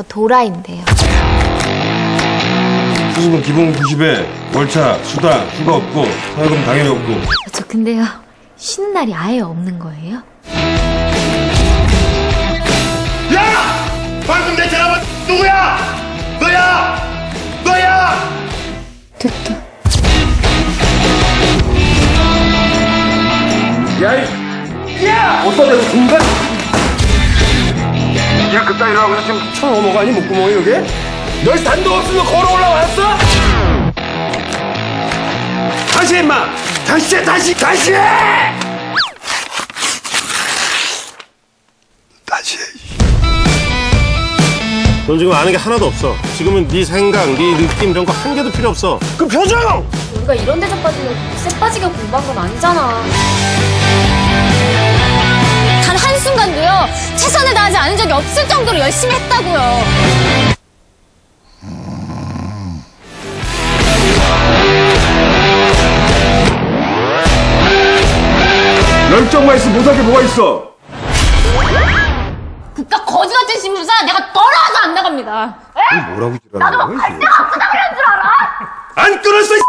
저 도라인데요. 수습은 기본 90에 월차, 수당, 휴가 없고 사회금 당연히 없고 저 근데요. 쉬는 날이 아예 없는 거예요? 야! 방금 내 전화번 누구야? 너야! 너야! 됐다. 어디다 대고 중간? 야, 그따 일어나고 지금 천 넘어가니 목구멍이 여기? 널 단도 없으면 걸어 올라왔어? 다시 해, 임마! 다시 해, 다시, 다시 해! 다시 해. 넌 지금 아는 게 하나도 없어. 지금은 네 생각, 네 느낌 이런 거 한 개도 필요 없어. 그 표정! 우리가 이런 데서 빠지면 쎄 빠지게 공부한 건 아니잖아. 않은 적이 없을 정도로 열심히 했다고요. 열정만 있으면 못할 게 뭐가 있어? 국가 거지 같은 신문사 내가 떨어져도 안 나갑니다. 뭐라고 지랄하는 거야, 이게? 안 끊었어, 이